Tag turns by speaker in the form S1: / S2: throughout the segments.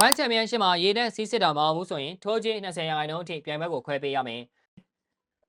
S1: ဝမ်ချန်ပီယံရှစ်မှာရေနဲ့စီးစစ်တာမအောင်ဘူးဆိုရင်ထိုးချင်း20ရာခိုင်နှုန်းအထိပြိုင်ပွဲကိုခွဲပေးရမယ်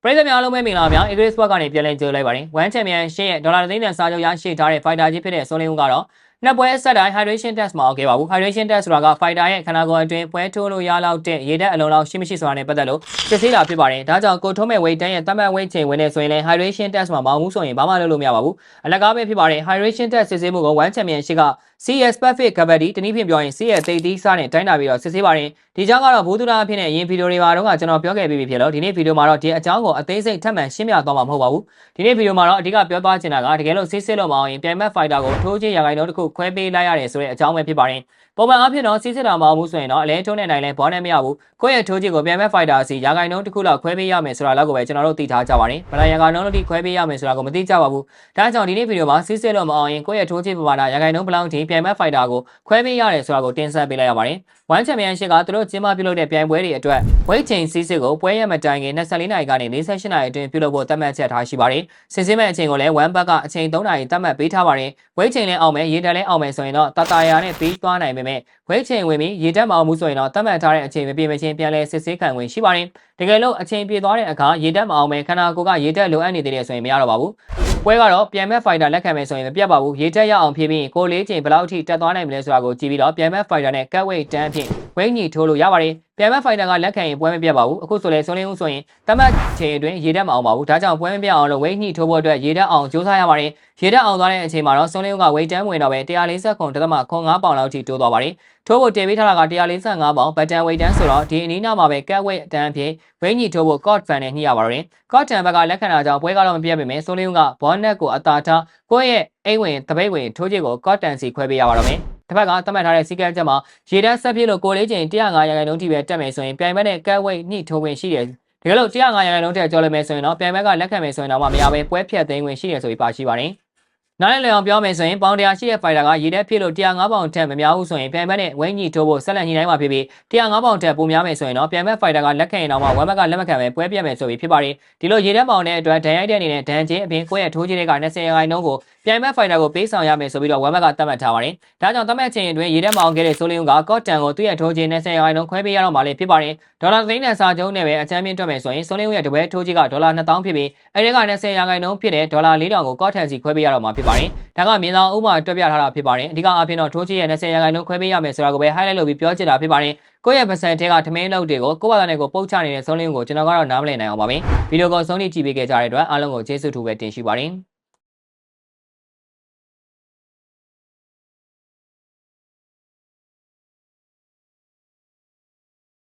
S1: ပရိသတ်များအားလုံးပဲမင်္ဂလာပါဗျာ English Sport ကနေပြန်လည်ကြိုလိုက်ပါတယ်ဝမ်ချန်ပီယံရှစ်ရဲ့ဒေါ်လာသိန်းတန်စာချုပ်ရရှိထားတဲ့ fighter ကြီးဖြစ်တဲ့စိုးလင်းဦးကတော့ နှစ်ပွဲဆက်တိုင်း hydration test မအောင်ခဲ့ပါဘူး hydration test ဆိုတာက fighter ရဲ့ခန္ဓာကိုယ်အတွင်းပွဲထိုးလို့ရလောက်တဲ့ရေဓာတ်အလုံးလောက်ရှိမရှိဆိုတာနဲ့ပတ်သက်လို့စစ်ဆေးတာဖြစ်ပါတယ်ဒါကြောင့်ကိုထုံးမဲ့ weight တန်းရဲ့တတ်မှတ် weight ချိန်ဝင်နေဆိုရင်လည်း hydration test မှာမအောင်ဘူးဆိုရင်ဘာမှလုပ်လို့မရပါဘူးအလကားပဲဖြစ်ပါတယ် hydration test စစ်ဆေးမှုကိုဝမ်ချန်ပီယံရှစ်က CS Perfect Cavity တနည်းဖြင့်ပြောရင် CS သိသိစားနဲ့တိုင်းတာပြီးတော့စစ်ဆေးပါတယ် ဒီကြောင့်ကတော့ဘူးသူလာအဖြစ်နဲ့အရင်ဗီဒီယိုတွေမှာတော့ကျွန်တော်ပြောခဲ့ပြီးပြီဖြစ်လို့ဒီနေ့ဗီဒီယိုမှာတော့ဒီအကြောင်းကိုအသေးစိတ်ထပ်မံရှင်းပြသွားမှာမဟုတ်ပါဘူးဒီနေ့ဗီဒီယိုမှာတော့အဓိကပြောသွားချင်တာကတကယ်လို့စစ်စစ်လို့မအောင်ရင်ပြိုင်ဘက် fighter ကိုထိုးချင်းရာဂိုင်နှုန်းတစ်ခုခွဲပေးလိုက်ရတယ်ဆိုတဲ့အကြောင်းပဲဖြစ်ပါတယ် ပုံမှန်အားဖြင့်တော့စစ်စစ်တာမအောင်ဘူးဆိုရင်တော့အလဲထုံးနေနိုင်လဲဘောနဲ့မရဘူးကိုယ့်ရဲ့ထိုးချင်းကိုပြိုင်ဘက် fighter စီရာဂိုင်နှုန်းတစ်ခုလောက်ခွဲပေးရမယ်ဆိုတာလောက်ကိုပဲကျွန်တော်တို့သိထားကြပါတယ်ဘယ်လိုရာဂိုင်နှုန်းတစ်ခွဲပေးရမယ်ဆိုတာကိုမသိကြပါဘူးဒါကြောင့်ဒီနေ့ဗီဒီယိုမှာစစ်စစ်လို့မအောင်ရင်ကိုယ့်ရဲ့ထိုးချင်းပမာဏရာဂိုင်နှုန်းဘယ်လောက်ထိပြိုင်ဘက် fighter ကိုခွဲပေးရတယ်ဆိုတာကိုတင်ဆက်ပေးလိုက်ရပါတယ်။ဝမ်ချန်ပီယံရှစ်ကသူတို့ကျင်းပပြုလုပ်တဲ့ပြိုင်ပွဲတွေအတွက်ဝိတ်ချိန်စီးစစ်ကိုပွဲရမတိုင်ခင်24နာရီကနေ48နာရီအတွင်းပြုလုပ်ဖို့သတ်မှတ်ချက်ထားရှိပါတယ်။စစ်စင်းမဲ့အချိန်ကိုလည်းဝမ်ဘတ်ကအချိန်3နာရီသတ်မှတ်ပေးထားပါတယ်။ဝိတ်ချိန်လည်းအောင်မယ်ရေတက်လည်းအောင်မယ်ဆိုရင်တော့တတရာနဲ့ပြီးသွားနိုင်ပေမဲ့ဝိတ်ချိန်ဝင်ပြီးရေတက်မအောင်ဘူးဆိုရင်တော့သတ်မှတ်ထားတဲ့အချိန်မပြည့်မချင်းပြန်လဲစစ်ဆေးခံဝင်ရှိပါတယ်။တကယ်လို့အချိန်ပြည့်သွားတဲ့အခါရေတက်မအောင်မယ်ခန္ဓာကိုယ်ကရေတက်လိုအပ်နေသေးတယ်ဆိုရင်မရတော့ပါဘူး။ပွဲကတော့ပြန်မဲ့ fighter လက်ခံမယ်ဆိုရင်မပြတ်ပါဘူးရေတက်ရအောင်ဖြည့်ပြီးကိုလေးချိန်ဘယ်လောက်အထိတက်သွားနိုင်မလဲဆိုတာကိုကြည့်ပြီးတော့ပြန်မဲ့ fighter နဲ့ cut weight တန်းဖြင့် ဝိတ်ညီထိုးလို့ရပါတယ်ပြန်မဲ့ fighter ကလက်ခံရင်ပွဲမပြတ်ပါဘူးအခုဆိုလဲဆုံးလင်းဦးဆိုရင်တမတ်ချိန်အတွင်းရေတက်မအောင်ပါဘူးဒါကြောင့်ပွဲမပြတ်အောင်လို့ဝိတ်ညီထိုးဖို့အတွက်ရေတက်အောင်ကြိုးစားရပါတယ်ရေတက်အောင်သွားတဲ့အချိန်မှာတော့ဆုံးလင်းဦးကဝိတ်တန်းဝင်တော့ပဲ140ခုတသမ9ပေါင်လောက်ထိတိုးသွားပါတယ်ထိုးဖို့တင်ပေးထားတာက145ပေါင်ဘတ်တန်ဝိတ်တန်းဆိုတော့ဒီအနီးနားမှာပဲ cut weight အတန်းဖြင့်ဝိတ်ညီထိုးဖို့ cot fan နဲ့ညှိရပါတယ် cot တန်ဘက်ကလက်ခံတာကြောင့်ပွဲကတော့မပြတ်ပေမဲ့ဆုံးလင်းဦးကဘောနက်ကိုအသာထားကိုယ့်ရဲ့အိမ်ဝင်တပိတ်ဝင်ထိုးချစ်ကို cot တန်စီခွဲပေးရပါတော့မယ် တစ်ဖက်ကသတ်မှတ်ထားတဲ့စီကံချက်မှာရေတန်းဆက်ပြည့်လို့ကိုလေးချိန်105ရာခိုင်နှုန်းထိပဲတက်မယ်ဆိုရင်ပြိုင်ဘက်နဲ့ကတ်ဝိတ်ညှိထိုးဝင်ရှိတယ်တကယ်လို့105ရာခိုင်နှုန်းထက်ကျော်လွန်မယ်ဆိုရင်တော့ပြိုင်ဘက်ကလက်ခံမယ်ဆိုရင်တော့မရပဲပွဲဖြတ်သိမ်းဝင်ရှိတယ်ဆိုပြီးပါရှိပါတယ်နားလည်လည်အောင်ပြောမယ်ဆိုရင်ပေါင်100ရှိတဲ့ဖိုင်တာကရေထဲဖြစ်လို့105ပေါင်ထက်မများဘူးဆိုရင်ပြိုင်ဘက်နဲ့ဝိန်းကြီးထိုးဖို့ဆက်လက်ညှိနှိုင်းမှာဖြစ်ပြီး105ပေါင်ထက်ပိုများမယ်ဆိုရင်တော့ပြိုင်ဘက်ဖိုင်တာကလက်ခံရင်တော့မှဝမ်ဘက်ကလက်မခံပဲပွဲပြတ်မယ်ဆိုပြီးဖြစ်ပါတယ်ဒီလိုရေထဲပေါင်တဲ့အတွက်ဒဏ်ရိုက်တဲ့အနေနဲ့ဒဏ်ချင်းအပြင်ကိုယ့်ရဲ့ထိုးချင်းတွေက20ရာခိုင်နှုန်းကို ပြိုင်ဘက်ဖိုင်တာကိုပေးဆောင်ရမယ်ဆိုပြီးတော့ဝမ်ဘက်ကသတ်မှတ်ထားပါတယ်ဒါကြောင့်သတ်မှတ်ချိန်အတွင်းရေထဲပေါင်ခဲ့တဲ့ဆိုလင်းကကော့တန်ကိုသူ့ရဲ့ထိုးချင်း20ရာခိုင်နှုန်းခွဲပေးရတော့မှလည်းဖြစ်ပါတယ်ဒေါ်လာသိန်းနဲ့စာချုပ်နဲ့ပဲအချမ်းမြင့်တွက်မယ်ဆိုရင်ဆိုလင်းရဲ့တပွဲထိုးချင်းကဒေါ်လာ2000ဖြစ်ပြီးအဲဒီက20ရာခိုင်နှုန်းဖြစ်တဲ့ဒေါ်လာ4000ကိုကော့တန်စီခွဲပေးရတော့မှဖြစ်ပါတယ်ဒါကမြင်ဆောင်ဥပမာတွက်ပြထားတာဖြစ်ပါတယ်အဓိကအဖြစ်တော့ထိုးချစ်ရဲ့20ရာခိုင်နှုန်းခွဲပေးရမယ်ဆိုတာကိုပဲ highlight လုပ်ပြီးပြောချင်တာဖြစ်ပါတယ်ကိုယ့်ရဲ့ပတ်စံထဲကထမင်းလုပ်တွေကိုကိုယ့်ဘာသာနဲ့ကိုပုတ်ချနေတဲ့ဆုံးလင်းကိုကျွန်တော်ကတော့နားမလည်နိုင်အောင်ပါပဲဗီဒီယိုကိုဆုံးဖြတ်ကြည့်ပေးခဲ့ကြတဲ့အတွက်အားလုံးကိုကျေးဇူးတူပဲတင်ရှိပါတယ်